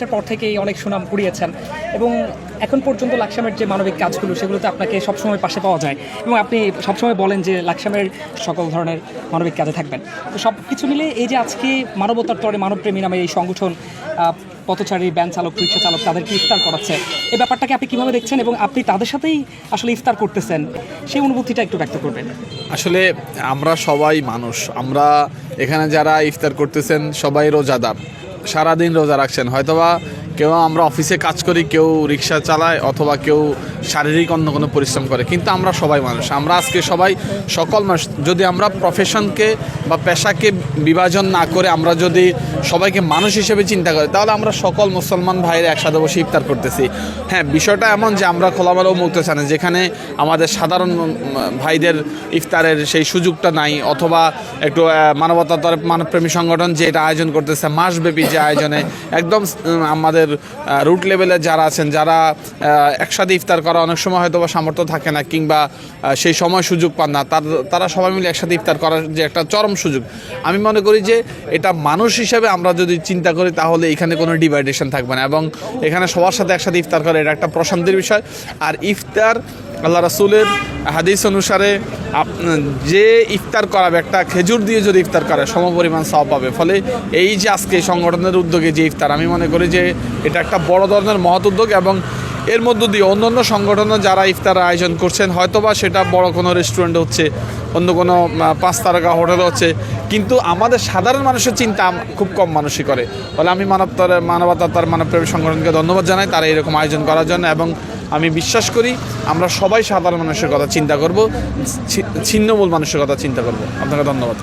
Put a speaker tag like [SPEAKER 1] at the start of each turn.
[SPEAKER 1] আসার পর থেকেই অনেক সুনাম কুড়িয়েছেন এবং এখন পর্যন্ত লাকসামের যে মানবিক কাজগুলো, সেগুলোতে আপনাকে সবসময় পাশে পাওয়া যায় এবং আপনি সবসময় বলেন যে লাকসামের সকল ধরনের মানবিক কাজে থাকবেন। তো সব কিছু মিলে এই যে আজকে মানবতার তরে মানবপ্রেমী নামে এই সংগঠন পথচারী, ব্যান চালক, রিক্সা চালক তাদেরকে ইফতার করাচ্ছে এই ব্যাপারটাকে আপনি কীভাবে দেখছেন এবং আপনি তাদের সাথেই আসলে ইফতার করতেছেন, সেই অনুভূতিটা একটু ব্যক্ত করবেন।
[SPEAKER 2] আসলে আমরা সবাই মানুষ, আমরা এখানে যারা ইফতার করতেছেন সবাই রোজাদার। সারাদিন রোজা রাখছেন। হয়তোবা কেউ আমরা অফিসে কাজ করি, কেউ রিক্সা চালায় অথবা কেউ শারীরিক অন্য কোনো পরিশ্রম করে। কিন্তু আমরা সবাই মানুষ। আমরা আজকে সবাই সকল মানুষ। যদি আমরা প্রফেশনকে বা পেশাকে বিভাজন না করে আমরা যদি সবাইকে মানুষ হিসেবে চিন্তা করি, তাহলে আমরা সকল মুসলমান ভাইয়ের একসাথে বসে ইফতার করতেছি। হ্যাঁ বিষয়টা এমন যে আমরা খোলামেলাও মুক্ত চান যেখানে আমাদের সাধারণ ভাইদের ইফতারের সেই সুযোগটা নাই, অথবা একটু তরফ মানবপ্রেমী সংগঠন যে এটা আয়োজন করতেছে, মাসব্যাপী যে আয়োজনে, একদম আমাদের রুট লেভেলে যারা আছেন, যারা একসাথে ইফতার করা অনেক সময় হয়তো বা সামর্থ্য থাকে না কিংবা সেই সময় সুযোগ পান না, তার, তারা সবাই মিলে একসাথে ইফতার করার যে একটা চরম সুযোগ। আমি মনে করি যে এটা মানুষ হিসেবে আমরা যদি চিন্তা করি তাহলে এখানে কোনো ডিভাইডেশন থাকবে না এবং এখানে সবার সাথে একসাথে ইফতার করে এটা একটা প্রশান্তির বিষয়। আর ইফতার আল্লাহ রাসুলের হাদিস অনুসারে যে ইফতার করাবে, একটা খেজুর দিয়ে যদি ইফতার করে, সমপরিমাণ সব পাবে। ফলে এই যে আজকে সংগঠনের উদ্যোগে যে ইফতার, আমি মনে করি যে এটা একটা বড় ধরনের মহৎ উদ্যোগ এবং এর মধ্য দিয়ে অন্য অন্য সংগঠনও যারা ইফতার আয়োজন করছেন, হয়তোবা সেটা বড় কোনো রেস্টুরেন্ট হচ্ছে, অন্য কোনো পাঁচ তারকা হোটেল হচ্ছে। কিন্তু আমাদের সাধারণ মানুষের চিন্তা খুব কম মানুষই করে। ফলে আমি মানবতার মানবতার মানবপ্রেমী সংগঠনকে ধন্যবাদ জানাই, তারা এরকম আয়োজন করার জন্য এবং আমি বিশ্বাস করি আমরা সবাই সাধারণ মানুষের কথা চিন্তা করব ছিন্নমূল মানুষের কথা চিন্তা করব। আপনাকে ধন্যবাদ।